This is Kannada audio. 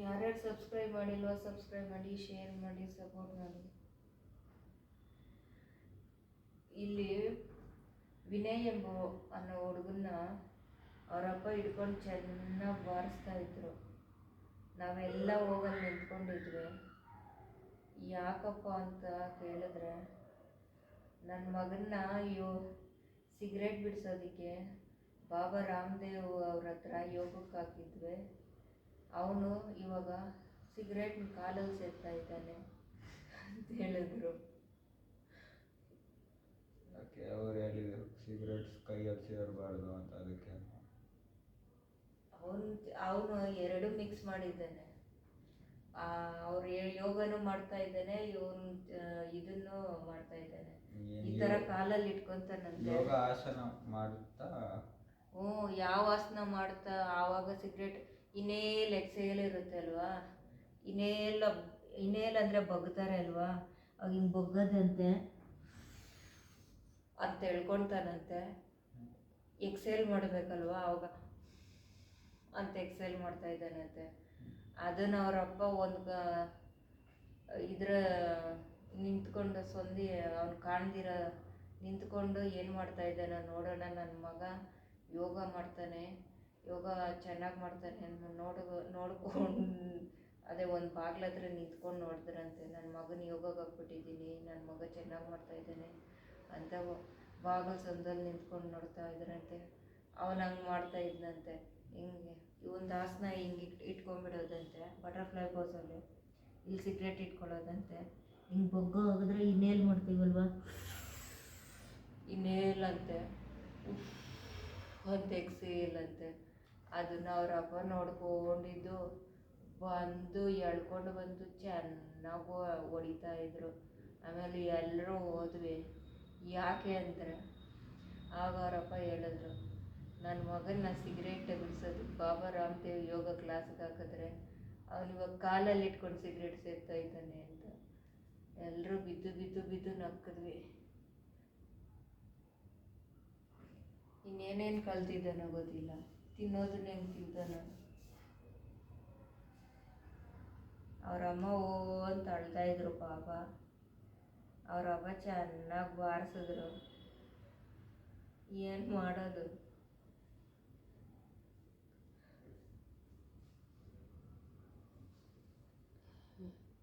ಯಾರ್ಯಾರು ಸಬ್ಸ್ಕ್ರೈಬ್ ಮಾಡಿಲ್ವೋ ಸಬ್ಸ್ಕ್ರೈಬ್ ಮಾಡಿ ಶೇರ್ ಮಾಡಿ ಸಪೋರ್ಟ್ ಮಾಡಿ. ಇಲ್ಲಿ ವಿನಯ್ ಎಂಬ ಅನ್ನೋ ಹುಡುಗನ್ನ ಅವರಪ್ಪ ಹಿಡ್ಕೊಂಡು ಚೆನ್ನಾಗಿ ಬಾರಿಸ್ತಾ ಇದ್ರು. ನಾವೆಲ್ಲ ಹೋಗಲ್ಲಿ ನಿಂತ್ಕೊಂಡಿದ್ವಿ. ಯಾಕಪ್ಪ ಅಂತ ಕೇಳಿದ್ರೆ ನನ್ನ ಮಗನ್ನ ಯೋ ಸಿಗರೇಟ್ ಬಿಡಿಸೋದಕ್ಕೆ ಬಾಬಾ ರಾಮದೇವ್ ಅವ್ರ ಹತ್ರ ಯೋಗಕ್ಕೆ ಹಾಕಿದ್ವಿ. ಅವನು ಇವಾಗ ಸಿಗರೇಟ್ ಕಾಲಲ್ಲಿ ಸೇರ್ತಾ ಇದ್ದಾನೆ ಅಂತ ಹೇಳಿದ್ರು. ಅವ್ರು ಹೇಳಿದ್ರು ಸಿಗರೇಟ್ಸ್ ಕೈಯಲ್ಲಿ ಸೇರಬಾರ್ದು ಅಂತ ಅದಕ್ಕೆ. ಅವನು ಅವನು ಎರಡು ಮಿಕ್ಸ್ ಮಾಡಿದ್ದಾನೆ. ಅವ್ರು ಯೋಗನೂ ಮಾಡ್ತಾ ಇದ್ದಾನೆ ಇವನು ಇದನ್ನು ಮಾಡ್ತಾ ಇದ್ದಾನೆ. ಈ ತರ ಕಾಲಲ್ಲಿ ಇಟ್ಕೊಂತಾನಂತೆ ಯೋಗ ಆಸನ ಮಾಡುತ್ತಾ ಹ್ಞೂ ಯಾವ ಆಸನ ಮಾಡ್ತಾ ಆವಾಗ ಸಿಗರೇಟ್ ಇನೇಲ್ ಎಕ್ಸೇಲ್ ಇರುತ್ತೆ ಅಲ್ವಾ? ಇನೇಲ್ ಇನೇಲ್ ಅಂದರೆ ಬಗ್ತಾರೆ ಅಲ್ವಾ? ಅವಾಗ ಹಿಂಗೆ ಬಗ್ಗದಂತೆ ಅಂತ ಹೇಳ್ಕೊಳ್ತಾನಂತೆ ಎಕ್ಸೇಲ್ ಮಾಡಬೇಕಲ್ವಾ ಅವಾಗ? ಅಂತ ಎಕ್ಸೇಲ್ ಮಾಡ್ತಾ ಇದ್ದಾನಂತೆ. ಅದನ್ನ ಅವರಪ್ಪ ಒಂದು ಇದ್ರ ನಿಂತ್ಕೊಂಡು ಸೊಂದಿ, ಅವ್ನು ಕಾಣ್ದಿರ, ನಿಂತ್ಕೊಂಡು ಏನು ಮಾಡ್ತಾ ಇದ್ದಾನೆ ನೋಡೋಣ ನನ್ನ ಮಗ ಯೋಗ ಮಾಡ್ತಾನೆ. ಯೋಗ ಚೆನ್ನಾಗಿ ಮಾಡ್ತಾರೆ ಅಂತ ನೋಡ ನೋಡ್ಕೊಂಡು ಅದೇ ಒಂದು ಬಾಗ್ಲ ಹತ್ರ ನಿಂತ್ಕೊಂಡು ನೋಡಿದ್ರಂತೆ ನನ್ನ ಮಗನ ಯೋಗಕ್ಕೆ ಹಾಕ್ಬಿಟ್ಟಿದ್ದೀನಿ ನನ್ನ ಮಗ ಚೆನ್ನಾಗಿ ಮಾಡ್ತಾ ಇದ್ದಾನೆ ಅಂತ ಬಾಗಿಲು ಸಂದಲ್ಲಿ ನಿಂತ್ಕೊಂಡು ನೋಡ್ತಾ ಇದ್ರಂತೆ. ಅವನು ಹಂಗೆ ಮಾಡ್ತಾ ಇದ್ನಂತೆ. ಹಿಂಗೆ ಒಂದು ಆಸನ ಹಿಂಗೆ ಇಟ್, ಇಟ್ಕೊಂಡ್ಬಿಡೋದಂತೆ, ಬಟರ್ಫ್ಲೈ ಪೋಸಲ್ಲಿ ಇಲ್ಲಿ ಸಿಗ್ರೆಟ್ ಇಟ್ಕೊಳ್ಳೋದಂತೆ. ಹಿಂಗೆ ಬೊಗ್ಗ ಹೋಗಿದ್ರೆ ಇನ್ನೇಲ್ ಮಾಡ್ತೀವಲ್ವ? ಇನ್ನೇಲಂತೆ ಅಂತ ಎಕ್ಸೇಲ್ ಅಂತೆ. ಅದನ್ನ ಅವ್ರ ಅಪ್ಪ ನೋಡ್ಕೊಂಡಿದ್ದು. ಬಂದು ಎಳ್ಕೊಂಡು ಬಂದು ಚೆನ್ನಾಗಿ ಹೊಡಿತಾ ಇದ್ರು. ಆಮೇಲೆ ಎಲ್ಲರೂ ಹೋದ್ವಿ. ಯಾಕೆ ಅಂದರೆ, ಆಗ ಅವರಪ್ಪ ಹೇಳಿದ್ರು ನನ್ನ ಮಗನ ಸಿಗರೇಟ್ ಬಿಡಿಸೋದು ಬಾಬಾ ರಾಮದೇವ್ ಯೋಗ ಕ್ಲಾಸ್ಗೆ ಹಾಕಿದ್ರೆ ಅವನಿವಾಗ ಕಾಲಲ್ಲಿ ಇಟ್ಕೊಂಡು ಸಿಗರೇಟ್ ಸೇರ್ತಾ ಇದ್ದಾನೆ ಅಂತ. ಎಲ್ಲರೂ ಬಿದ್ದು ಬಿದ್ದು ಬಿದ್ದು ನಕ್ಕಿದ್ವಿ ಇನ್ನೇನೇನು ಕಲ್ತಿದ್ದಾನೋ ಗೊತ್ತಿಲ್ಲ. ತಿಂತಾನ? ಅವ್ರ ಅಮ್ಮ ಓ ಅಂತ ಅಳ್ತಾ ಇದ್ರು ಪಾಪ. ಅವ್ರ ಅಮ್ಮ ಚೆನ್ನಾಗಿ ಬಾರಿಸಿದ್ರು. ಏನು ಮಾಡೋದು?